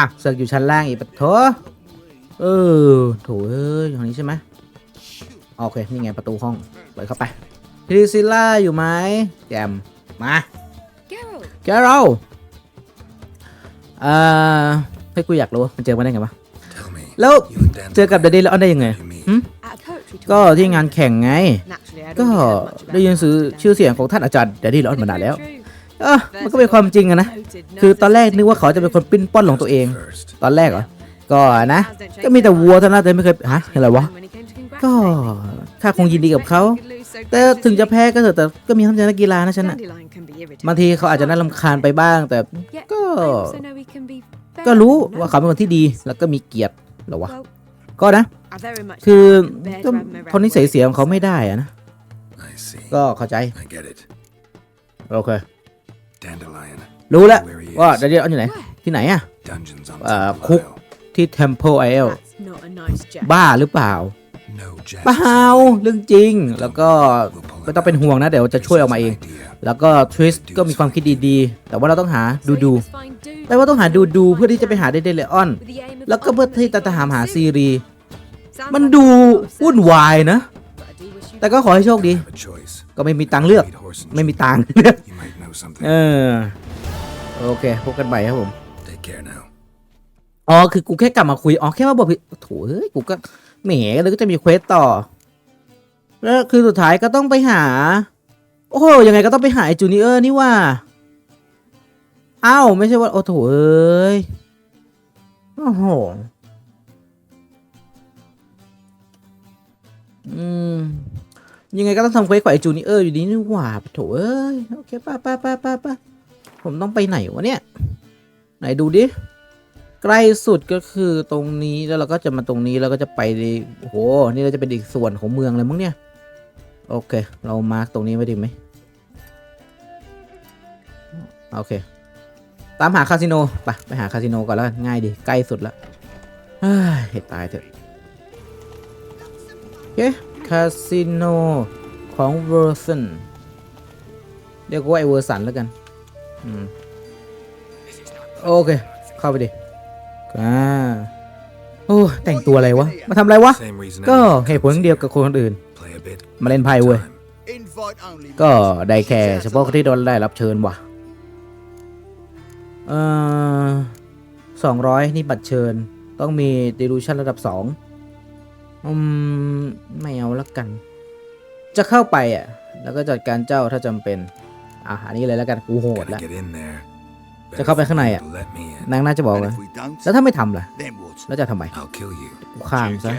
อะเสือกอยู่ชั้นล่างอีกปะโถเออโถเอ้ยอย่างนี้ใช่ไหมโอเค นี่ไงประตูห้อง เปิดเข้าไปพริซิล่าอยู่ไหมแจมมาแกเราเอ่อให้กูอยากรู้มันเจอมาได้ไงวะแล้วเจอกับเดดี้แล้วออนได้ยังไงก็ที่งานแข่งไง ก็ได้ยิน it. ชื่อชื่อเสียงของท่านอาจารย์เดดี้แล้วออนมานานแล้ว เออมันก็เป็นความจริงอะนะ Noted, คือตอนแรก noted. นึกว่าเขาจะเป็นคนปิ้นป้อนของตัวเอง First, ตอนแรกเหรอ ก็นะ ก็มีแต่วัวเท่านั้นแต่ไม่เคย ฮะ อะไรวะ When he came to ก็ congratulate me. ข้าคงยินดีกับเขา Expected he could lose so แต่ถึงจะแพ้ก็เถอะ แต่ก็มีทั้งใจนักกีฬานะฉันน่ะ Dandelion can be irritating. บางทีเขาอาจจะน่ารำคาญไปบ้าง แต่ Yet, ก็ I also know he can be very ก็รู้ nice. ว่าเขาเป็นคนที่ดี แล้วก็มีเกียรติเหรอวะ Well, ก็นะ I very much คือ bear ก็ to have him around คนนิสัย when เสียของเขาไม่ได้อะนะ I see. ก็เข้าใจ I get it. โอเค Dandelion. รู้แล้ว Where he ว่า is. เดดดี้ออนอยู่ไหน ที่ไหนอะ Dungeons on เอ่อ Temple คุก Isle. ที่ Temple Isle That's not a nice jest. บ้าหรือเปล่า No jest. เปล่าเรื่องจริง แล้วก็ไม่ต้องเป็นห่วงนะ เดี๋ยวจะช่วยออกมาเอง แล้วก็ทริสก็มีความคิดดีๆ แต่ว่าเราต้องหาดู So you ดู must find dude แปลว่าต้องหาดูดูเพื่อที่จะไปหาเดเดเลออน with the aim of แล้วก็เพื่อที่จะถามหาซีรีส์ Sounds มัน like ดู a lot of วุ่น sense, วายนะ แต่ก็ขอให้โชคดี Have a choice. ก็ไม่มีตังค์เลือก Lead horse and ไม่มี shoot. ตังค์ You might know something. เออโอเคพบกันใหม่ครับผม Take care now. อ๋อคือกูแค่กลับมาคุย อ๋อแค่มาบอกพี่โถเอ้ยกูก็แหมเลยก็จะมีเควสต่อ แล้วคือสุดท้ายก็ต้องไปหา โอ้โหยังไงก็ต้องไปหาไอ้จูเนียร์นี่ว่าอ้าวไม่ใช่ว่า โอ้โถเอ้ยโอ้โหอืม ยังไงก็ต้องทำเควสกับไอจูเนียร์อยู่ดีนี่หว่าโถเอ้ยโอเคป้าป้าป้าป้าป้าผมต้องไปไหนวะเนี่ย ไหนดูดิ ใกล้สุดก็คือตรงนี้แล้วเราก็จะมาตรงนี้แล้วก็จะไปโอ้โหนี่เราจะเป็นอีกส่วนของเมืองเลยมั้งเนี่ย โอเค เรามาร์กตรงนี้ไว้ดีไหมโอเค ตามหาคาสิโนไปไปหาคาสิโนก่อนแล้วง่ายดีใกล้สุดละเฮ้ยตายเถอะโอเค คาสิโนของเวอร์สันเรียกว่าไอเวอร์สันแล้วกันโอเค เข้าไปดิอ่าโอ้แต่งตัวอะไรวะ มาทำอะไรวะ ก็เหตุผลเดียวกับคนอื่น มาเล่นไพ่เว้ย ก็ได้แค่เฉพาะคนที่โดนได้รับเชิญว่ะเอ่อสองร้อยนี่บัตรเชิญ ต้องมี delusion ระดับสอง อืมไม่เอาละกัน จะเข้าไปอะ แล้วก็จัดการเจ้าถ้าจำเป็น อะอันนี้เลยแล้วกันกูโหด Gotta แล้ว get in there. จะเข้าไปข้างในอะ Let me in. นางน่าจะบอก And เลย if we don't, แล้วถ้าไม่ทำล่ะ then what? แล้วจะทำไม I'll kill you. กูข้ามซะ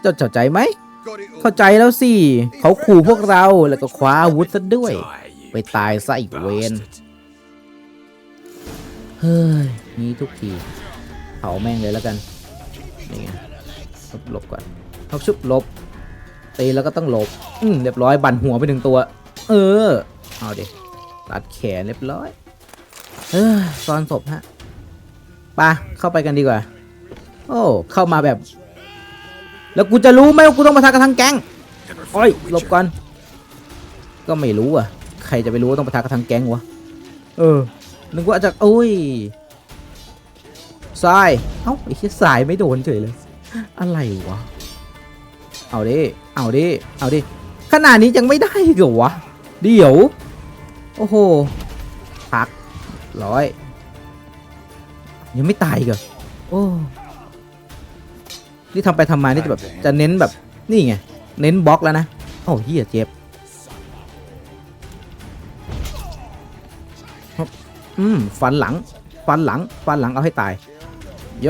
เจ้าเข้าใจไหม Got it all. เข้าใจแล้วสิ เขาขู่พวกเราแล้วก็คว้าอาวุธซะด้วย Die, you ไปตายซะอีกเวน bastard. เฮ้ยนี้ทุกทีเผาแม่งเลยแล้วกัน นี่ไงหลบหลบก่อน เขาชุบหลบตีแล้วก็ต้องหลบ อืมเรียบร้อยบั่นหัวไปหนึ่งตัว เออ เอาดิตัดแขนเรียบร้อย เออซ่อนศพฮะไปะเข้าไปกันดีกว่า โอ้ เข้ามาแบบ แล้วกูจะรู้ไหมว่ากูต้องมาทักกับทั้งแก๊ง Never โอ้ย fought a หลบ witcher. ก่อน ก็ไม่รู้อะ ใครจะไปรู้ว่าต้องปะทะกับทางแก๊งวะ เออ นึกว่าจะโอ้ยทราย เอ้าไอ้เชี่ยสายไม่โดนเฉยเลย อะไรวะ เอาดิ เอาดิ เอาดิ ขนาดนี้ยังไม่ได้อีกเหรอวะ เดี๋ยว โอ้โห พัก ร้อย ยังไม่ตายอีกเหรอโอ้ นี่ทำไปทำมานี่จะแบบ จะเน้นแบบ นี่ไง เน้นบล็อกแล้วนะ โอ้เฮียเจ็บฮึบอืม ฟันหลัง ฟันหลัง ฟันหลังเอาให้ตาย โย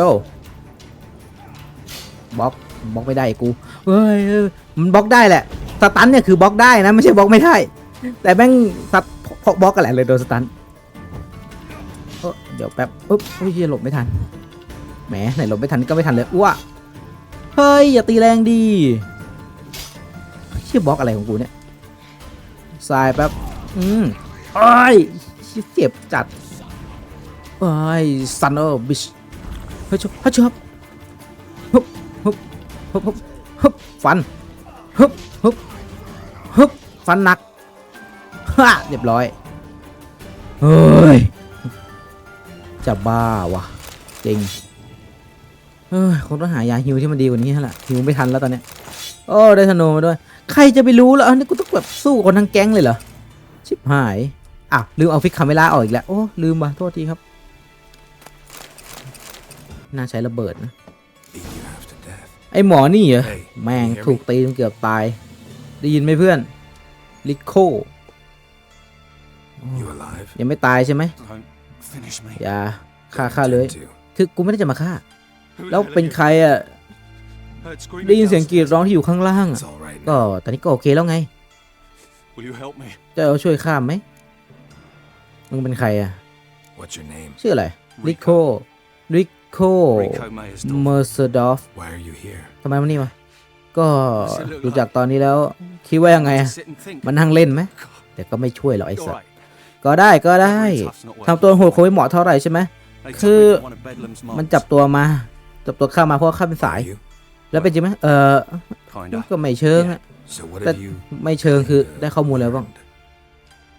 บล็อกบล็อกไม่ได้กู เฮ้ยมันบล็อกได้แหละสตันเนี่ยคือบล็อกได้นะไม่ใช่บล็อกไม่ได้ แต่แม่งสัตพบล็อกกันแหละเลยโดนสตันเดี๋ยวแป๊บอุ๊บอุ้ยเหี้ยหลบไม่ทันแหมไหนหลบไม่ทันก็ไม่ทันเลยอ้วเฮ้ยอย่าตีแรงดีเชี่ยบล็อกอะไรของกูเนี่ยทรายแป๊บอืมไอ้ยเจ็บจัดไอ้ยซันเออบิชเฮ้ยชบเฮ้ยชบฮึบฮึบฮึบฮึบ ฮึบฟันฮึบฮึบฮึบฟันหนักฮ่าเรียบร้อย เฮ้ย จะบ้าวะจริงเฮ้ยคงต้องหายาฮิวที่มันดีกว่านี้แล้วล่ะฮิวไม่ทันแล้วตอนเนี้ยโอ้ได้ธนูมาด้วย ใครจะไปรู้ล่ะอันนี้กูต้องแบบสู้คนทั้งแก๊งเลยเหรอ ชิบหายอ้าวลืมเอาฟิกคาเมล่าออกอีกแล้ว โอ้ ลืมว่ะโทษทีครับ น่าใช้ระเบิดนะ ไอหมอนี่เหรอ Hey, แม่ง you hear ถูก me? ตีจนเกือบตาย ได้ยินไหมเพื่อน ลิโค You alive? ยังไม่ตายใช่ไหม Don't finish me. อย่าฆ่าฆ่าเลย Tend to. คือกูไม่ได้จะมาฆ่า Who the แล้ว hell are เป็น you? ใครอะ Heard screaming ได้ยินเสียงกรีด downstairs. ร้องที่อยู่ข้างล่าง It's อะ all right ก็ now. ตอนนี้ก็โอเคแล้วไง Will you help me? จะเอาช่วยข้ามไหมมึงเป็นใครอะ What's your name? ชื่ออะไรลิโคลิ โค Rico Mayersdorf. เมอร์เซดอฟ Why are you here? ทำไมมันนี่วะก็ดูจากตอนนี้แล้ว คิดว่ายังไงอะ Sit and think. มันนั่งเล่นไหม God, แต่ก็ไม่ช่วยหรอกไอ้ you're สัส right. ก็ได้ก็ได้ Very tough's not ทำ worth ตัว it. โหดคงไม่เหมาะเท่าไหร่ใช่ไหม They took คือ me for one of Bedlam's มัน mobs. จับตัวมา จับตัวข้ามาเพราะว่าข้าเป็นสาย Are you? แล้วเป็นจริงไหมเออ Kinda. ก็ไม่เชิงอะ So what That- have you? ไม่เชิงคือได้ข้อมูลแล้วบ้าง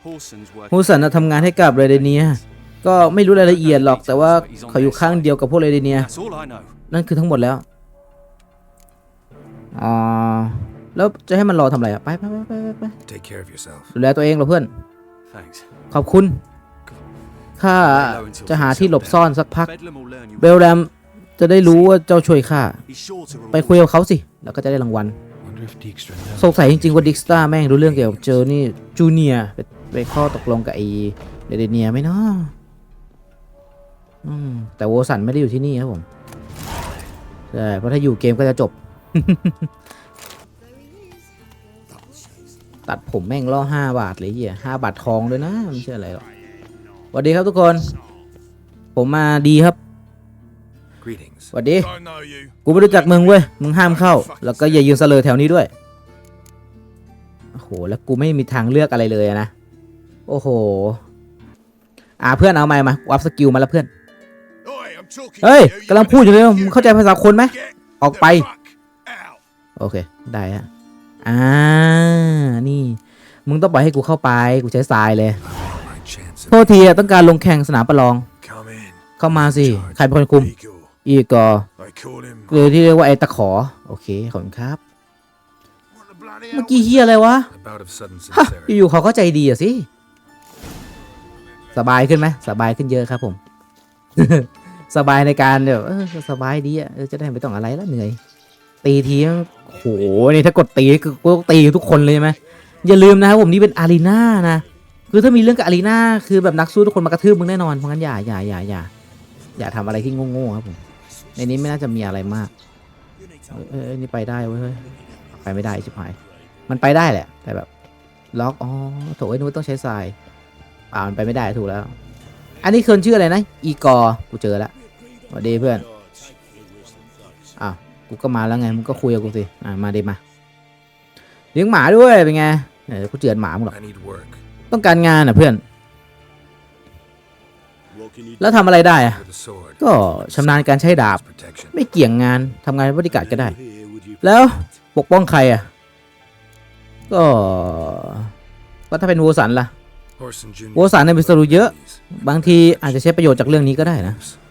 Horson's working ฮูสันน่ะทำงานให้กับเรเดเนีย ก็ไม่รู้รายละเอียดหรอกแต่ว่าเขาอยู่ข้างเดียวกับพวกเรเดเนีย That's all I know. นั่นคือทั้งหมดแล้วอ่าแล้วจะให้มันรอทำอะไรอะ ไปไปไปไปไปไป Take care of yourself. ดูแลตัวเองเหรอเพื่อน Thanks. ขอบคุณข้าจะหาที่หลบซ่อนสักพัก Bedlam will learn you. เบลแรมจะได้รู้ว่าเจ้าช่วยข้า Be sure to ไปคุยกับเขาสิ แล้วก็จะได้รางวัล Wonder if Dijkstra knows. สงสัยจริงๆว่าดิกสตาแม่งรู้เรื่องเกี่ยวกับเจอนี่จูเนียไปไปข้อตกลงกับไอเรเดเนียไหมเนาะอืม แต่โวสันไม่ได้อยู่ที่นี่ครับผมใช่เพราะถ้าอยู่เกมก็จะจบ ตัดผมแม่งล่อห้าบาทเลยเฮียห้าบาททองด้วยนะไม่ใช่อะไรหรอกสวัสดีครับทุกคน ผมมาดีครับ Greetings. สวัสดี Don't know you. กูไม่รู้จักมึงเว้ย มึงห้ามเข้า แล้วก็อย่ายืนเสลอแถวนี้ด้วย โอ้โห แล้วกูไม่มีทางเลือกอะไรเลยอะนะ โอ้โห อ่าเพื่อนเอาไม้มา วับสกิลมาแล้วเพื่อน Oi, I'm talking เฮ้ยกำลังพูดอยู่เลยมึงเข้าใจภาษาคนไหมออกไป โอเค ได้ฮะอ่า นี่ มึงต้องปล่อยให้กูเข้าไป กูใช้ทรายเลย โทษทีต้องการลงแข่งสนามประลอง เข้ามาสิ ใครเป็นคนคุม อีกอ I called him. คือที่เรียกว่าไอ้ตะขอ โอเค ขอบคุณครับ เมื่อกี้เฮียอะไรวะฮะอยู่ๆเขาก็ใจดีอะสิ สบายขึ้นไหม สบายขึ้นเยอะครับผม สบายในการเดี๋ยวเออสบายดีอะจะได้ไม่ต้องอะไรแล้วเหนื่อย ตีทีโหนี่ถ้ากดตีคือกูต้องตีทุกคนเลยใช่ไหมอย่าลืมนะครับผมนี่เป็นอารีนานะคือถ้ามีเรื่องกับอารีนาคือแบบนักสู้ทุกคนมากระทืบมึงแน่นอนเพราะงั้นอย่าอย่าอย่าอย่าอย่าทำอะไรที่โง่ๆครับผมในนี้ไม่น่าจะมีอะไรมากเออเออเออนี่ไปได้เว้ยไปไม่ได้ชิบหายมันไปได้แหละ แต่แบบล็อกอ๋อโถไอ้นู้นต้องใช้ทรายอ่ามันไปไม่ได้ถูกแล้ว อันนี้คนชื่ออะไรนะ อีกอร์กูเจอแล้ว วัสดีเพื่อน อ้าว กูก็มาแล้วไง มึงก็คุยกับกูสิ อ่า มาดิมา เลี้ยงหมาด้วย เป็นไงเดี๋ยวกูเจือนหมามึงหรอก I need work. ต้องการงานอะเพื่อน What can you แล้วทำอะไรได้อะ With a sword. ก็ชำนาญการใช้ดาบ It's protection. ไม่เกี่ยงงานทำงานเป็นบริการก็ได้ do here? Would you แล้วปกป้องใครอะ ก็ ก็ถ้าเป็นโวสันล่ะ Horson Jr. โวสันเนี่ยมีสรุปเยอะ บางทีอาจจะใช้ประโยชน์จากเรื่องนี้ก็ได้นะ Junior can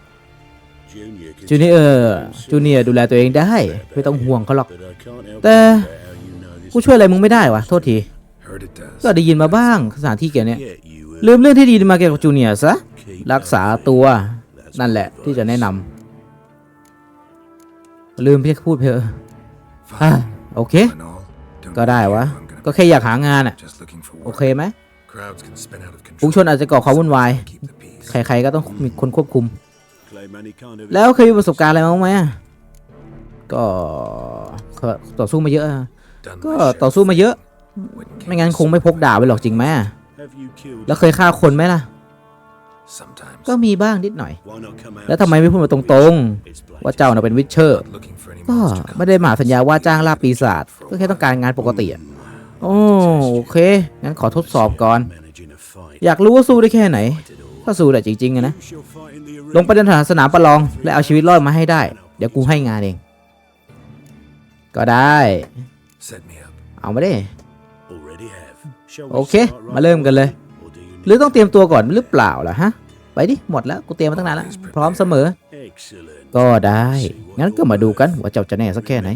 จูเนียร์จูเนียร์ดูแลตัวเองได้ ไม่ต้องห่วงเขาหรอก but I can't help แต่ but how you know this กูช่วยอะไรมึงไม่ได้วะโทษที Heard it does. ก็ได้ยินมาบ้างสถานที่เกี่ยวเนี้ย Get you a ลืมเรื่องที่ดีมาเกี่ยวกับจูเนียร์ซะ keep รักษาตัวนั่นแหละที่จะแนะนำลืมพี่พูดเพออะ Fine. โอเค All in all, don't ก็ได้ really วะ care who I'm gonna ก็แค่อยากหางานอะ be. Just looking for โอ work. เคไหม Crowds can spin out of ฝูง control. ชนอาจจะก่อความวุ่นวาย Keep the peace. ใครๆก็ต้องมีคนควบคุม แล้วเคยมีประสบการณ์อะไรมาบ้างไหมอะก็ก็ต่อสู้มาเยอะอะ Done ก็ my share ต่อสู้มาเยอะ Wouldn't ไม่งั้นคงไม่พกดาบไปหรอกจริงไหมอะ have you killed แล้วเคยฆ่าคนไหมล่ะ Sometimes. ก็มีบ้างนิดหน่อย why not come out แล้วทำไมไม่พูดมาตรง It's black ๆว่าเจ้าน่ะเป็นวิชเชอร์ Not looking for any ก็ monster ไม่ได้หมาสัญญาว่าจ้างล่าปีศาจ ก็แค่ต้องการงานปกติอะโอ้โอเค งั้นขอทดสอบก่อน managing a fight อยากรู้ว่าสู้ได้แค่ไหน ถ้าสู้ได้จริงๆอะนะ You shall fight in the ลงไปเดินสนามประลอง และเอาชีวิตรอดมาให้ได้ เดี๋ยวกูให้งานเอง ก็ได้ Set me up. เอามาดิ already have Shall we โอเค start right มาเริ่มกันเลย or do you หรือต้องเตรียมตัวก่อนหรือเปล่าล่ะฮะ ไปดิ หมดแล้ว กูเตรียมมาตั้งนานแล้ว พร้อมเสมอ need Excellent. ก็ได้ งั้นก็มาดูกันว่าเจ้าจะแน่สักแค่ไหน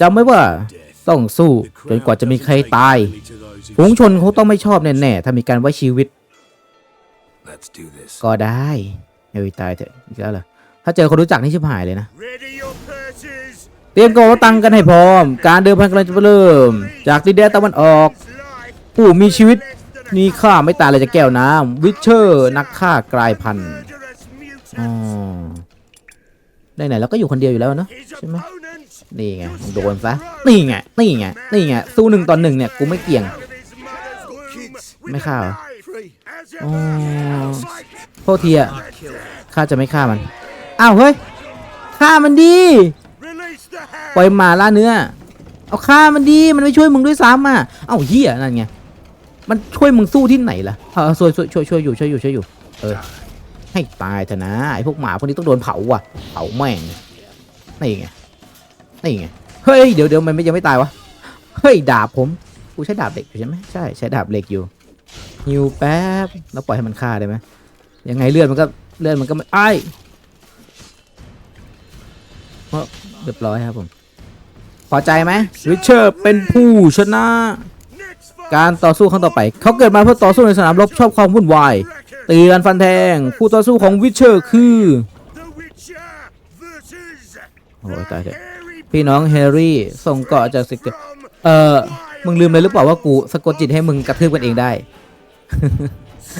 จำไว้ว่าต้องสู้จนกว่าจะมีใครตายฝูงชนเขาต้องไม่ชอบแน่ๆถ้ามีการไว้ชีวิต Let's do this. ก็ได้เฮ้ยตายเถอะอีกแล้วเหรอถ้าเจอคนรู้จักนี่ชิบหายเลยนะ Ready your purses. เตรียมกระตังกันให้พร้อม การเดินพันกำลังจะเริ่ม จากดินแดนตะวันออก Life ผู้มีชีวิตมีค่าไม่ต่างอะไรจากแก้วน้ำวิเชอร์นักฆ่ากลายพันธุ์ murderous อ๋อ mutant. ได้ไหนเราก็อยู่คนเดียวอยู่แล้วเนอะ His ใช่ไหม opponent นี่ไงมึงโดนซะนี่ไงนี่ไงนี่ไงสู้หนึ่งต่อหนึ่งเนี่ยกูไม่เกี่ยง out of his mother's womb with ไม่ a ฆ่าเหรอ knife. As a อ๋อ fight โทษทีอะข้าจะไม่ฆ่ามัน อ้าวเฮ้ย ฆ่ามันดี Release the hand. ปล่อยหมาล่าเนื้อ เอาฆ่ามันดี มันไม่ช่วยมึงด้วยซ้ำอะ เอ้าเฮียนั่นไง มันช่วยมึงสู้ที่ไหนล่ะเออช่วยช่วยช่วยช่วยอยู่ช่วยอยู่ช่วยอยู่ เออ ให้ตายเถอะนะไอ้พวกหมาพวกนี้ต้องโดนเผาว่ะ เผาแม่งนี่ไง นี่ไง เฮ้ย เดี๋ยวเดี๋ยวมันไม่ยังไม่ตายวะ เฮ้ย ดาบผม กูใช้ดาบเหล็กอยู่ใช่ไหมใช่ ใช้ดาบเหล็กอยู่ ฮิวแป๊บแล้วปล่อยให้มันฆ่าได้ไหมยังไงเลือดมันก็เลือดมันก็ไม่ไอ้ายเอ้อเรียบร้อยครับผม พอใจไหมวิเชอร์เป็นผู้ชนะ Next fight. การต่อสู้ครั้งต่อไป เขาเกิดมาเพื่อต่อสู้ในสนามรบชอบความวุ่นวาย Reckon ตีกันฟันแทงคู่ต่อสู้ของวิเชอร์คือ the Witcher versus โอ้ยตายเถอะ Harry พี่น้องแฮร์รี่ส่งเกาะจากสิกเก from เออมึงลืมเลยหรือเปล่าว่ากูสะกดจิตให้มึงกระทืบกันเองได้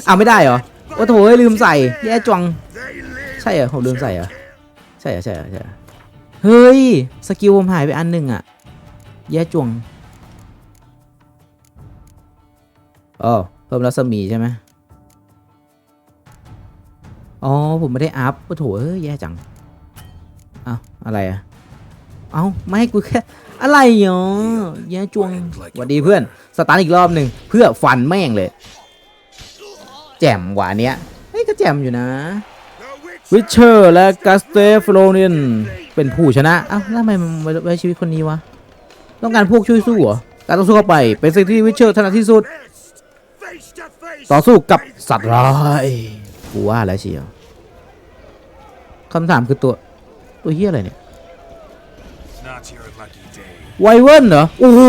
เอาไม่ได้เหรอโอ้โถลืมใส่แย่จวงใช่เหรอผมลืมใส่เหรอใช่เหรอใช่เหรอใช่เฮ้ยสกิลผมหายไปอันหนึ่งอะแย่จวงอ๋อเพิ่มรัศมีใช่ไหมอ๋อผมไม่ได้อัพโอ้โถเอ้ยแย่จังเอาอะไรอะเอาไม่ให้กูแค่อะไรเนาะแย่จวงสวัสดีเพื่อน สตาร์ทอีกรอบหนึ่งเพื่อฟันแม่งเลย แจ่มกว่าอันเนี้ยเฮ้ยก็แจ่มอยู่นะ the วิ Witcher เชอร์และกาสเตฟโลนินเป็นผู้ชนะเอ้าแล้วทำไมมันไว้ไว้ชีวิตคนนี้วะ ต้องการพวกช่วยสู้เหรอการต่อสู้เข้าไปเป็นสิ่งที่วิเชอร์ถนัดที่สุด best face to face ต่อสู้กับสัตว์ร้ายกูว่าแล้วเชียวคำถามคือตัวตัวเฮียอะไรเนี่ย Not your lucky day. ไวเวิร์นเหรอ โอ้โห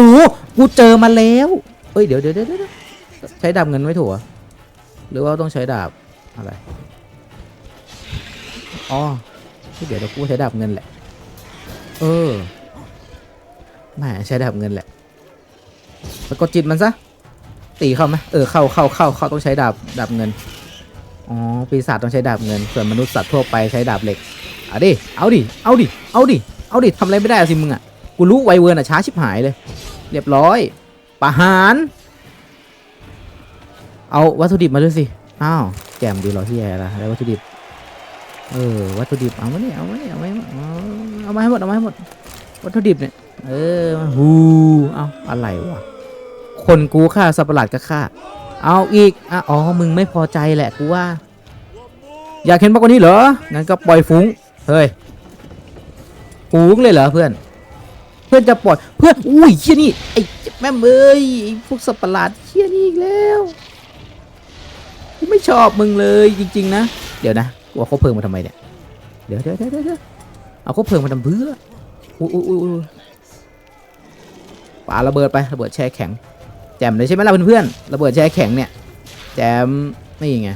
กูเจอมาแล้ว เอ้ย เดี๋ยวเดี๋ยวเดี๋ยวเดี๋ยวใช้ดาบเงินไม่ถูกเหรอ หรือว่าต้องใช้ดาบอะไร อ๋อเดี๋ยวเดี๋ยวกูใช้ดาบเงินแหละ เออแหมใช้ดาบเงินแหละแล้วกดจิตมันซะ ตีเข้าไหมเออ เข้าเข้าเข้าเข้าต้องใช้ดาบดาบเงิน อ๋อ ปีศาจต้องใช้ดาบเงิน ส่วนมนุษย์สัตว์ทั่วไปใช้ดาบเหล็กเอาดิ เอาดิ เอาดิ เอาดิ เอาดิทำอะไรไม่ได้สิมึงอะ กูรู้ไวเวิร์นอะช้าชิบหายเลย เรียบร้อย ประหาร เอาวัตถุดิบมาด้วยสิ อ้าว แจมดีเหรอที่แย่ละแล้ววัตถุดิบ เออ วัตถุดิบ เอามาเนี่ยเอามาเนี่ยเอามาเอามาให้หมด เอามาให้หมด วัตถุดิบเนี่ย เออฮูเอาอะไรวะ คนกูฆ่าสัตว์ประหลาดก็ฆ่า เอาอีก อ๋อ มึงไม่พอใจแหละกูว่า อยากเห็นมากกว่านี้เหรอ งั้นก็ปล่อยฝูงเฮ้ย ฝูงเลยเหรอเพื่อน เพื่อนจะปล่อย เพื่อน อุ้ยเชี่ยนี่ ไอ้แม่เอ้ยไอ้พวกสัตว์ประหลาดเชี่ยนี่อีกแล้ว กูไม่ชอบมึงเลยจริง ๆ นะ เดี๋ยวนะกูเอาคบเพลิงมาทำไมเนี่ย เดี๋ยวเดี๋ยวเดี๋ยวเดี๋ยวเอาคบเพลิงมาทำเพื่ออุ้ยอุ้ยอุ้ยอุ้ปาระเบิดไประเบิดแช่แข็ง แจมเลยใช่ไหมล่ะเพื่อนๆระเบิดแช่แข็งเนี่ย แจมนี่ไง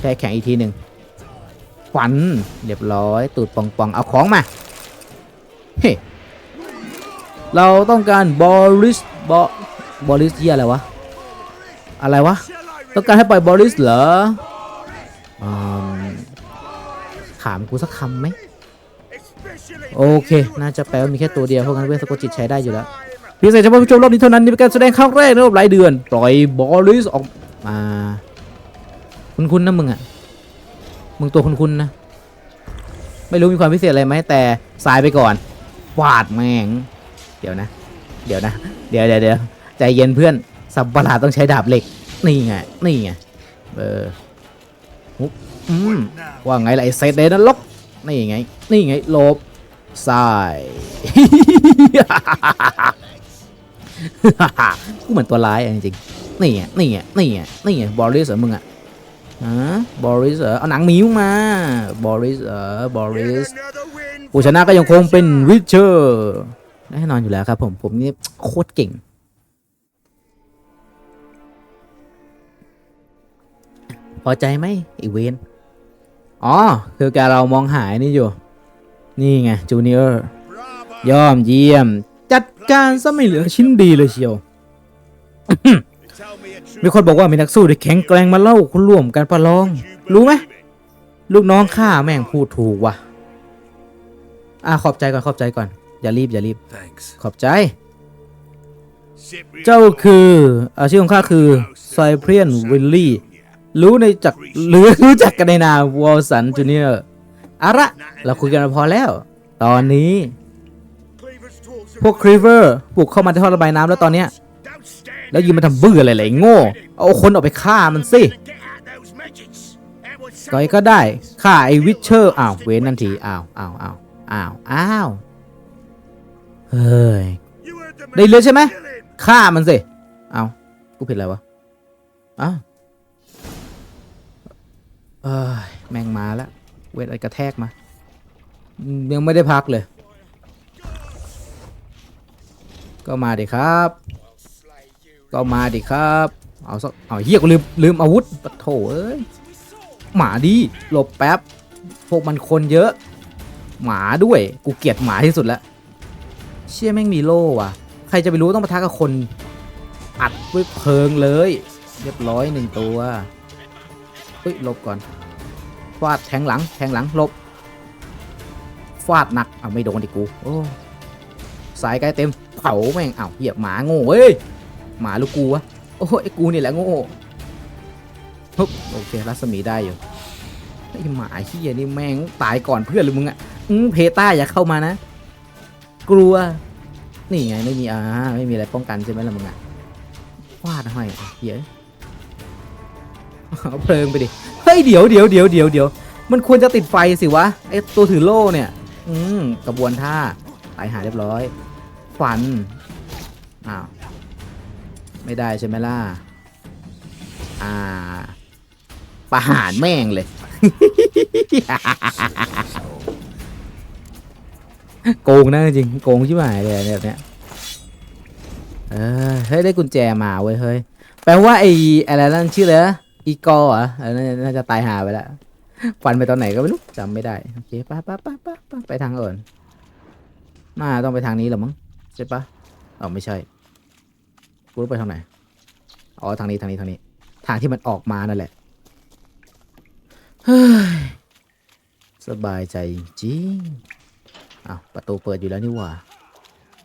แช่แข็งอีกทีหนึ่งฟันเรียบร้อยตูดปองๆเอาของมาเฮ้เราต้องการบอริสบอบอริสเหียอะไรวะ อะไรวะ ต้องการให้ปล่อยบอริสเหรอถามกูสักคำไหม โอเค น่าจะแปลว่ามีแค่ตัวเดียว เพราะงั้นเวสะกจิตใช้ได้อยู่แล้วพิเศษเฉพาะผู้ชมรอบนี้เท่านั้น นี่เป็นการแสดงครั้งแรกในรอบหลายเดือน ปล่อยบอลิสออกมา คุณคุณนะมึงอะมึงตัวคุณคุณนะ ไม่รู้มีความพิเศษอะไรไหม แต่สายไปก่อนฟาดแม่ง เดี๋ยวนะ เดี๋ยวนะ เดี๋ยวเดี๋ยวใจเย็นเพื่อน สับประหลาดต้องใช้ดาบเหล็ก นี่ไง นี่ไง เออหุบอืมว่าไงล่ะไอ้เซตเดนนรกนี่ไง นี่ไงหลบซ้ายกูเหมือนตัวร้ายจริงๆนี่ไง นี่ไง นี่ไง นี่ไง บอลลิสเหรอมึงอะฮะบอริสเหรอเอาหนังมิวมา บอริสเหรอบอริส Get another win ผู้ชนะก็ยังคงเป็นวิเชอร์แน่นอนอยู่แล้วครับผม ผมนี่โคตรเก่ง พอใจไหมไอเวนอ๋อ คือแกเรามองหายนี่อยู่ นี่ไงจูเนียร์ Bravo. ยอมเยี่ยม จัดการซะไม่เหลือชิ้นดีเลยเชียว Tell me a truth. มีคนบอกว่ามีนักสู้ที่แข็งแกร่งมาเล่าคุณร่วมกันประลอง รู้ไหมลูกน้องข้าแม่งพูดถูกว่ะ อะขอบใจก่อนขอบใจก่อน อย่ารีบอย่ารีบ Thanks. ขอบใจ Cyprian เจ้าคืออาชื่อของข้าคือไซเ r รียนวิลลี่ รู้ในจักหรือรู้จักกันในนามวอลสันจูเนียร์อะละเราคุยกันมาพอแล้ว ตอนนี้ พวกครีเวอร์บุกเข้ามาที่ท่อระบายน้ำแล้วตอนเนี้ย แล้วยิงมันทำเบื่ออะไรเลยโง่ เอาคนออกไปฆ่ามันสิก็ก็ได้ฆ่าไอ้วิชเชอร์อ้าวเว้นนั่นทีอ้าวอ้าวอ้าวอ้าวอ้าวเฮ้ยได้เลือดใช่ไหมฆ่ามันสิ เอากูผิดอะไรวะอ้าว เอ้ยแม่งมาแล้ว เวทอะไรกระแทกมา ยังไม่ได้พักเลย ก็มาดิครับ ก็มาดิครับ เอาสักเอาเฮียกูลืมลืมอาวุธปะโถเอ้ย หมาดีหลบแป๊บ พวกมันคนเยอะ หมาด้วย กูเกลียดหมาที่สุดแล้ว เชี่ยแม่งมีโล่ว่ะ ใครจะไปรู้ต้องปะทะกับคน อัดด้วยเพลิงเลย เรียบร้อยหนึ่งตัว เฮ้ยหลบก่อนฟาดแทงหลังแทงหลังหลบฟาดหนักเอาไม่โดนดิกูโอ้สายใกล้เต็มเผาแม่งอ้าวเหยียบหมาโง่เอ้ยหมาลูกกูวะโอ้ยไอ้กูนี่แหละโง่ฮึบโอเครัศมีได้อยู่ไอ้หมาเฮียนี่แม่งตายก่อนเพื่อนเลยมึงอะอืมเพต้าอย่าเข้ามานะ กลัว นี่ไงไม่มีอ่าไม่มีอะไรป้องกันใช่ไหมล่ะมึงอะวาดให้เหี้ย เอาเพลิงไปดิ เฮ้ยเดี๋ยวเดี๋ยวเดี๋ยวเดี๋ยวเดี๋ยวมันควรจะติดไฟสิวะไอตัวถือโล่เนี่ย อืมกระบวนท่าตายหาเรียบร้อย ฟัน อ้าว ไม่ได้ใช่ไหมล่ะ อ่า ประหารแม่งเลย โกงนะจริง โกงชิบหายเลยแบบเนี้ยเออเฮ้ย ได้กุญแจมาเว้ยเฮ้ย แปลว่าไอ้อะไรนั่นชื่ออะไรนะ อีกอร์เหรอะน่าจะตายหาไปแล้วฟันไปตอนไหนก็ไม่รู้จำไม่ได้โอเคไป้าป้าป้าป้าป้าไปทางอื่นน่าต้องไปทางนี้เหรอมั้งใช่ปะอ๋อไม่ใช่กูรู้ไปทางไหนอ๋อทางนี้ทางนี้ทางนี้ ทางที่มันออกมานั่นแหละเฮ้ยสบายใจจริงอ้าวประตูเปิดอยู่แล้วนี่หว่า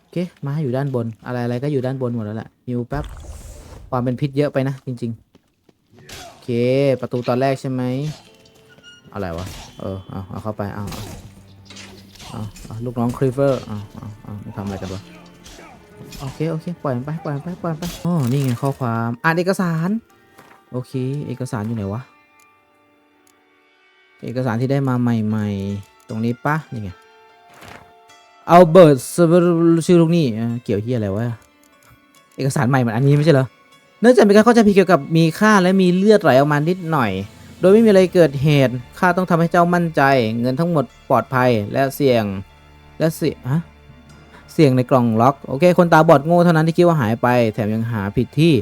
โอเคมาอยู่ด้านบนอะไรอะไรก็อยู่ด้านบนหมดแล้วแหละฮิวแป๊บความเป็นพิษเยอะไปนะจริง ๆ ประตูตอนแรกใช่ไหมอะไรวะ เออเอาเอาเข้าไปเอาเอาเอาเอาลูกน้องครีเวอร์เอาเอาเอาทำอะไรกันวะโอเค โอเค ปล่อยมันไป ปล่อยมันไป ปล่อยมันไปอ๋อนี่ไงข้อความ อ่านเอกสาร โอเค เอกสารอยู่ไหนวะ เอกสารที่ได้มาใหม่ๆ ตรงนี้ปะนี่ไงเอาเบิร์ดชื่อลูกนี่ เกี่ยวที่อะไรวะ เอกสารใหม่เหมือนอันนี้ไม่ใช่เหรอ เนื่องจากมีการเข้าใจผิดเกี่ยวกับมีค่าและมีเลือดไหลออกมานิดหน่อย โดยไม่มีอะไรเกิดเหตุข้าต้องทำให้เจ้ามั่นใจ เงินทั้งหมดปลอดภัยและเสี่ยง และเสี่ยงฮะเสี่ยงในกล่องล็อกโอเค คนตาบอดโง่เท่านั้นที่คิดว่าหายไป แถมยังหาผิดที่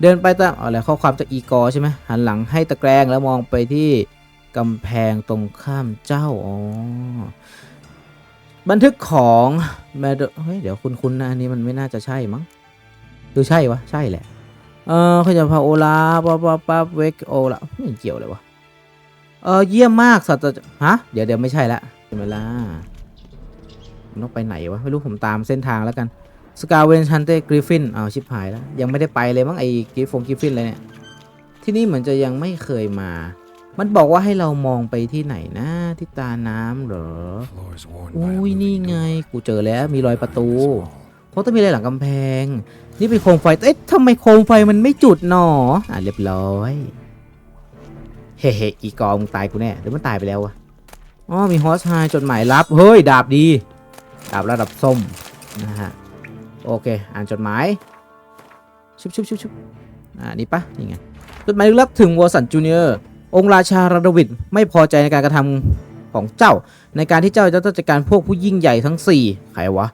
เดินไปตามอะไรข้อความจากอีกอใช่ไหมหันหลังให้ตะแกรงแล้วมองไปที่กำแพงตรงข้ามเจ้าอ๋อบันทึกของแมดเฮ้ยเดี๋ยวคุณคุณนะอันนี้มันไม่น่าจะใช่มั้งดูใช่วะใช่แหละ เออเขาจะพาโอลาปะปะปะเวกโอลาไม่เกี่ยวเลยวะเออเยี่ยมมากสัตว์จะฮะเดี๋ยวเดี๋ยวไม่ใช่ละใช่ไหมล่ะมันต้องไปไหนวะไม่รู้ผมตามเส้นทางแล้วกันสกาเวนชันเต้กริฟฟินอ้าวชิบหายแล้ว ยังไม่ได้ไปเลยมั้งไอ้กริฟฟงกริฟฟินเลยเนี่ย ที่นี่เหมือนจะยังไม่เคยมา มันบอกว่าให้เรามองไปที่ไหนนะที่ตาน้ำเหรอ Floor's worn by a อุ้ย moving นี่ไง door. กูเจอแล้วมีรอยประตู เพราะต้องมีอะไรหลังกำแพง นี่เป็นโคมไฟ เอ๊ะทำไมโคมไฟมันไม่จุดหนออะเรียบร้อย เฮ้เฮอีกองตายกูแน่หรือมันตายไปแล้ววะอ๋อมีฮอสไฮจดหมายลับ เฮ้ย ดาบดี ดาบระดับส้มนะฮะ โอเค อ่านจดหมาย ชุบชุบชุบชุบอ่า นี่ปะนี่ไง จดหมายลึกลับถึงวอสันจูเนียร์องค์ราชาราดวิดไม่พอใจในการกระทำของเจ้า ในการที่เจ้าจะต้องจัดการพวกผู้ยิ่งใหญ่ทั้งสี่ใครวะ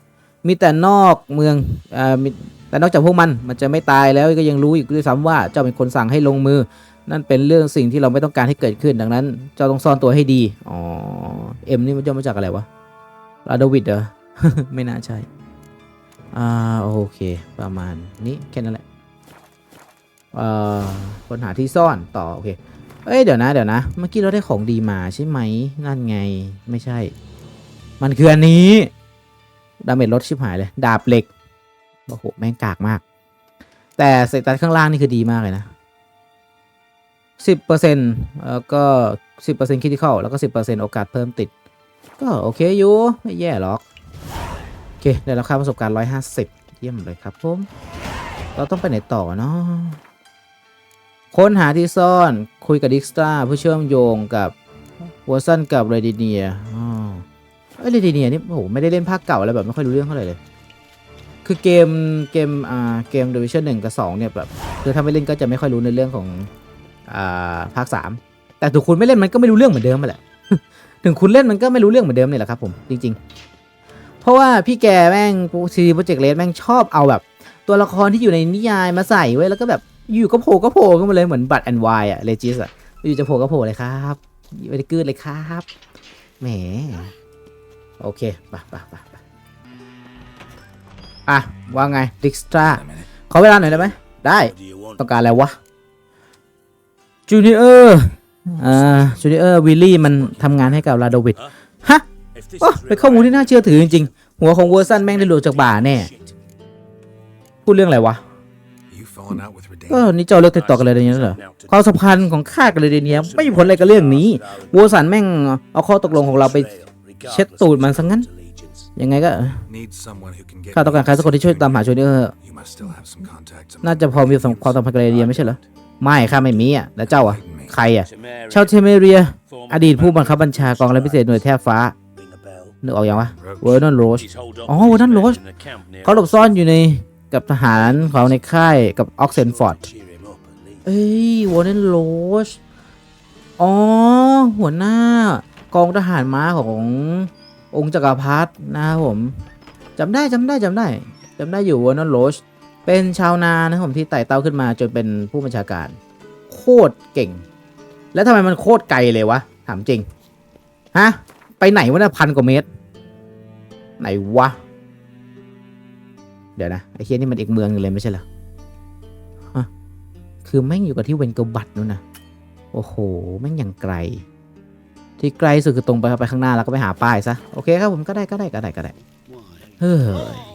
มีแต่นอกเมืองอ่ามีแต่นอกจากพวกมันมันจะไม่ตายแล้วก็ยังรู้อีกด้วยซ้ำว่าเจ้าเป็นคนสั่งให้ลงมือ นั่นเป็นเรื่องสิ่งที่เราไม่ต้องการให้เกิดขึ้นดังนั้น เจ้าต้องซ่อนตัวให้ดีอ๋อเอ็มนี่มันจะมาจากอะไรวะราดวิดเหรอไม่น่าใช่อ่าโอเค ประมาณนี้แค่นั้นแหละเอ่อคนหาที่ซ่อนต่อโอเคเอ้ยเดี๋ยวนะเดี๋ยวนะเมื่อกี้เราได้ของดีมาใช่ไหมนั่นไงไม่ใช่ มันคืออันนี้ ดาเมจลดชิบหายเลย ดาบเหล็ก โอ้โห แม่งกากมาก แต่เซตัสข้างล่างนี่คือดีมากเลยนะสิบเปอร์เซ็นต์แล้วก็สิบเปอร์เซ็นต์คิดที่เข้าแล้วก็สิบเปอร์เซ็นต์โอกาสเพิ่มติด ก็โอเคอยู่ ไม่แย่หรอก โอเค ได้แล้วค่าประสบการณ์150เยี่ยมเลยครับผม เราต้องไปไหนต่อเนาะค้นหาที่ซ่อนคุยกับดิกสตาเพื่อเชื่อมโยงกับวอร์ซันกับเรดิเนียอ๋อ เอ้ยเรดิเนียนี่โอ้โหไม่ได้เล่นภาคเก่าอะไรแบบไม่ค่อยรู้เรื่องเท่าไหร่เลย คือเกมเกมอ่าเกม Division 1กับ2เนี่ยแบบคือถ้าไม่เล่นก็จะไม่ค่อยรู้ในเรื่องของอ่าภาค3แต่ถึงคุณไม่เล่นมันก็ไม่รู้เรื่องเหมือนเดิมแหละถึงคุณเล่นมันก็ไม่รู้เรื่องเหมือนเดิมนี่แหละครับผมจริง ๆ เพราะว่าพี่แกแม่งซีโปรเจกต์เลสแม่งชอบเอาแบบ ตัวละครที่อยู่ในนิยายมาใส่ไว้แล้วก็แบบอยู่ก็โผล่ก็โผล่ขึ้นมาเลยเหมือนบัตแอนวายอะเลจิสอะอยู่จะโผล่ก็โผล่เลยครับไม่ได้กืดเลยครับแหม โอเคไปไปไปไปอะ ว่าไงดิกสตราขอเวลาหน่อยได้ไหม ได้ ต้องการอะไรวะ จูเนียร์อ่า จูเนียร์วิลลี่มันทำงานให้กับลาโดวิด ฮะโอ้เป็นข้อมูลที่น่าเชื่อถือจริงๆ หัวของเวอร์ซันแม่งได้หลุดจากบ่าแน่ พูดเรื่องอะไรวะก็นี่เจ้าเลิกติดต่อกันเลยอย่างนี้เหรอความสัมพันธ์ของข้ากับเรเดเนียไม่มีผลอะไรกับเรื่องนี้เวอร์ซันแม่งเอาข้อตกลงของเราไป เช็ดตูดมันซะงั้น ยังไงก็ Need someone who can get ข้าต้องการใครสักคนที่ช่วยตามหาจูเนียร์ You must still have some contacts. น่าจะพอมีความสัมพันธ์กับเรเดเนียไม่ใช่เหรอ ไม่ข้าไม่มีอะ แล้วเจ้าอะ ใครอะ ชาวเทเมเรีย อดีตผู้บังคับบัญชากองรับพิเศษหน่วยแทบฟ้านึกออกยังวะ เวอร์นอนโรชอ๋อ Vernon Roche เขาหลบซ่อนอยู่ในกับทหารของเขาในค่ายกับออกเซนฟอร์ด เอ้ยวอร์เนนโรชอ๋อ หัวหน้า กองทหารม้าขององค์จักรพรรดินะครับผมจำได้จำได้จำได้จำได้อยู่วอนนโรชเป็นชาวนานะผมที่ไต่เต้าขึ้นมาจนเป็นผู้บัญชาการ โคตรเก่ง แล้วทำไมมันโคตรไกลเลยวะถามจริงฮะไปไหนวะนี่ยพันกว่าเมตร ไหนวะ เดี๋ยวนะไอ้เคียนี่มันอีกเมืองนึงเลยไม่ใช่เหรอคือแม่งอยู่กับที่เวนเกอร์บัตนู่นนะโอ้โห แม่งอย่างไกล ที่ไกลสุดคือตรงไปไปข้างหน้าแล้วก็ไปหาป้ายซะ โอเคครับผมก็ได้ก็ได้ก็ได้ก็ได้ เฮ้ย